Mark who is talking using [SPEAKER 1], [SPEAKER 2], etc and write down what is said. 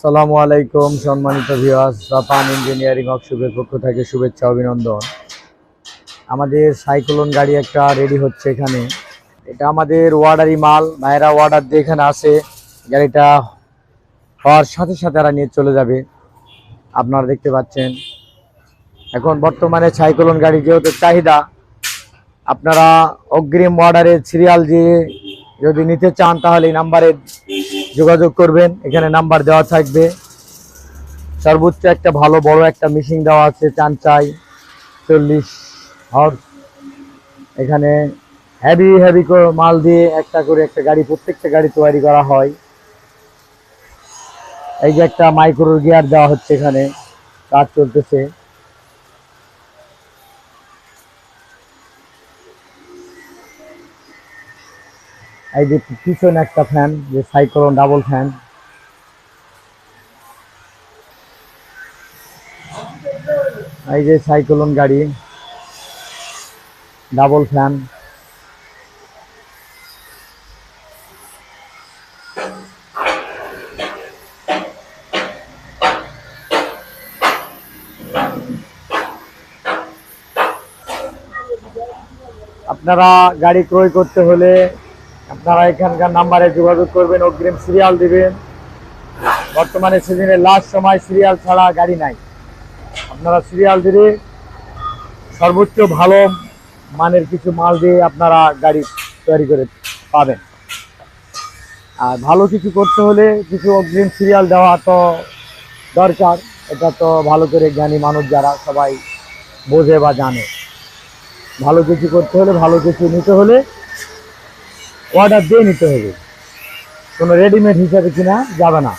[SPEAKER 1] সালামু আলাইকুম, সম্মানিত ভিওয়াস জাপান ইঞ্জিনিয়ারিং ওয়ার্কশপের পক্ষ থেকে শুভেচ্ছা, অভিনন্দন। আমাদের সাইক্লোন গাড়ি একটা রেডি হচ্ছে এখানে। এটা আমাদের ওয়ার্ডারি মাল ভাইরা ওয়ার্ডার দিয়ে এখানে আসে। গাড়িটা হওয়ার সাথে সাথে এরা নিয়ে চলে যাবে। আপনারা দেখতে পাচ্ছেন। এখন বর্তমানে সাইক্লোন গাড়ি যেহেতু চাহিদা, আপনারা অগ্রিম অর্ডারে সিরিয়াল দিয়ে যদি নিতে চান, তাহলে এই নাম্বারে যোগাযোগ করবেন, এখানে নাম্বার দেওয়া থাকবে। সর্বোচ্চ একটা ভালো, বড় একটা মেশিন দেওয়া আছে চান চাই চল্লিশ হর্স এখানে হেভি হেভি মাল দিয়ে একটা করে একটা গাড়ি, প্রত্যেকটা গাড়ি তৈরি করা হয়। এই যে একটা মাইক্রো গিয়ার দেওয়া হচ্ছে এখানে, কাজ চলতেছে। এই যে পিছনে একটা ফ্যান যে সাইক্লোন ডাবল ফ্যান এই যে সাইক্লোন গাড়ি ডাবল ফ্যান আপনারা গাড়ি ক্রয় করতে হলে আপনারা এখানকার নাম্বারে যোগাযোগ করবেন, অগ্রিম সিরিয়াল দিবেন। বর্তমানে সিজনে লাস্ট সময় সিরিয়াল ছাড়া গাড়ি নাই। আপনারা সিরিয়াল দিলে সর্বোচ্চ ভালো মানের কিছু মাল দিয়ে আপনারা গাড়ি তৈরি করে পাবেন। আর ভালো কিছু করতে হলে কিছু অগ্রিম সিরিয়াল দেওয়া তো দরকার। এটা তো ভালো করে জ্ঞানী মানুষ যারা সবাই বোঝে বা জানে। ভালো কিছু করতে হলে ভালো কিছু নিতে হলে অর্ডার দিয়ে নিতে হবে। কোনো রেডিমেড হিসাবে কিনা যাবে না।